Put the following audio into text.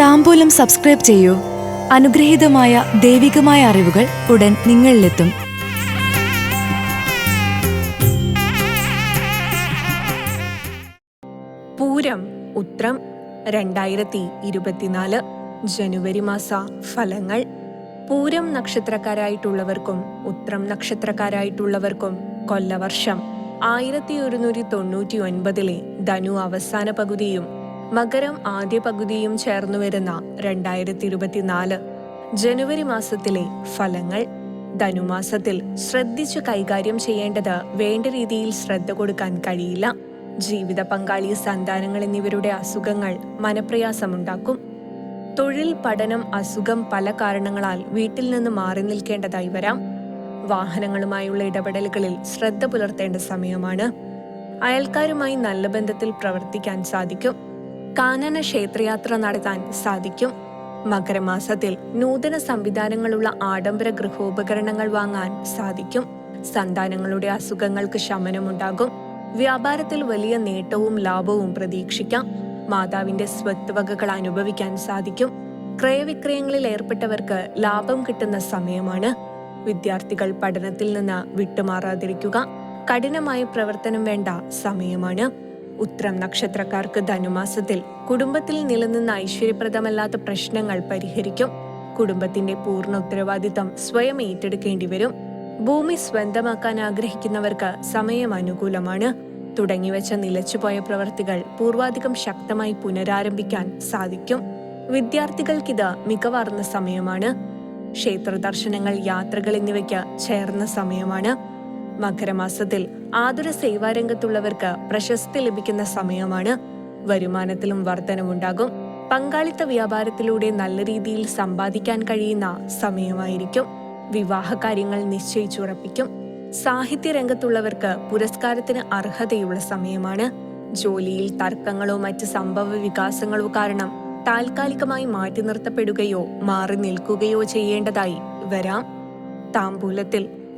താമ്പൂലം subscribe ചെയ്യൂ. അനുഗ്രഹീതമായ ദൈവികമായ അറിവുകൾ ഉടൻ നിങ്ങളിലെത്തും. പൂരം ഉത്രം രണ്ടായിരത്തി ഇരുപത്തിനാല് ജനുവരി മാസ ഫലങ്ങൾ. പൂരം നക്ഷത്രക്കാരായിട്ടുള്ളവർക്കും ഉത്രം നക്ഷത്രക്കാരായിട്ടുള്ളവർക്കും കൊല്ലവർഷം. ആയിരത്തി ഒരുന്നൂറ്റി തൊണ്ണൂറ്റി ഒൻപതിലെ ധനു അവസാന പകുതിയും മകരം ആദ്യ പകുതിയും ചേർന്നു വരുന്ന രണ്ടായിരത്തി ഇരുപത്തിനാല് ജനുവരി മാസത്തിലെ ഫലങ്ങൾ. ധനുമാസത്തിൽ ശ്രദ്ധിച്ചു കൈകാര്യം ചെയ്യേണ്ടത് വേണ്ട രീതിയിൽ ശ്രദ്ധ കൊടുക്കാൻ കഴിയില്ല. ജീവിത പങ്കാളി സന്താനങ്ങൾ എന്നിവരുടെ അസുഖങ്ങൾ മനപ്രയാസമുണ്ടാക്കും. തൊഴിൽ പഠനം അസുഖം പല കാരണങ്ങളാൽ വീട്ടിൽ നിന്ന് മാറി നിൽക്കേണ്ടതായി വരാം. വാഹനങ്ങളുമായുള്ള ഇടപെടലുകളിൽ ശ്രദ്ധ പുലർത്തേണ്ട സമയമാണ്. അയൽക്കാരുമായി നല്ല ബന്ധത്തിൽ പ്രവർത്തിക്കാൻ സാധിക്കും. കാനന ക്ഷേത്രയാത്ര നടത്താൻ സാധിക്കും. മകരമാസത്തിൽ നൂതന സംവിധാനങ്ങളുള്ള ആഡംബര ഗൃഹോപകരണങ്ങൾ വാങ്ങാൻ സാധിക്കും. സന്താനങ്ങളുടെ അസുഖങ്ങൾക്ക് ശമനമുണ്ടാകും. വ്യാപാരത്തിൽ വലിയ നേട്ടവും ലാഭവും പ്രതീക്ഷിക്കാം. മാതാവിന്റെ സ്വത്ത് വകകൾ അനുഭവിക്കാൻ സാധിക്കും. ക്രയവിക്രയങ്ങളിൽ ഏർപ്പെട്ടവർക്ക് ലാഭം കിട്ടുന്ന സമയമാണ്. വിദ്യാർത്ഥികൾ പഠനത്തിൽ നിന്ന് വിട്ടുമാറാതിരിക്കുക. കഠിനമായ പ്രവർത്തനം വേണ്ട സമയമാണ്. ഉത്രം നക്ഷത്രക്കാർക്ക് ധനുമാസത്തിൽ കുടുംബത്തിൽ നിലനിന്ന ഐശ്വര്യപ്രദമല്ലാത്ത പ്രശ്നങ്ങൾ പരിഹരിക്കും. കുടുംബത്തിന്റെ പൂർണ ഉത്തരവാദിത്തം സ്വയം ഏറ്റെടുക്കേണ്ടി വരും. ഭൂമി സ്വന്തമാക്കാൻ ആഗ്രഹിക്കുന്നവർക്ക് സമയം അനുകൂലമാണ്. തുടങ്ങിവെച്ച നിലച്ചുപോയ പ്രവർത്തികൾ പൂർവാധികം ശക്തമായി പുനരാരംഭിക്കാൻ സാധിക്കും. വിദ്യാർത്ഥികൾക്കിത് മികവാർന്ന സമയമാണ്. ക്ഷേത്ര ദർശനങ്ങൾ യാത്രകൾ എന്നിവയ്ക്ക് ചേർന്ന സമയമാണ്. മകരമാസത്തിൽ ആതുര സേവാരംഗത്തുള്ളവർക്ക് പ്രശസ്തി ലഭിക്കുന്ന സമയമാണ്. വരുമാനത്തിലും വർധനവുണ്ടാകും. പങ്കാളിത്ത വ്യാപാരത്തിലൂടെ നല്ല രീതിയിൽ സമ്പാദിക്കാൻ കഴിയുന്ന സമയമായിരിക്കും. വിവാഹ കാര്യങ്ങൾ നിശ്ചയിച്ചുറപ്പിക്കും. സാഹിത്യ രംഗത്തുള്ളവർക്ക് പുരസ്കാരത്തിന് അർഹതയുള്ള സമയമാണ്. ജോലിയിൽ തർക്കങ്ങളോ മറ്റ് സംഭവ വികാസങ്ങളോ കാരണം താൽക്കാലികമായി മാറ്റി നിർത്തപ്പെടുകയോ മാറി നിൽക്കുകയോ ചെയ്യേണ്ടതായി വരാം. താമ്പൂലത്തിൽ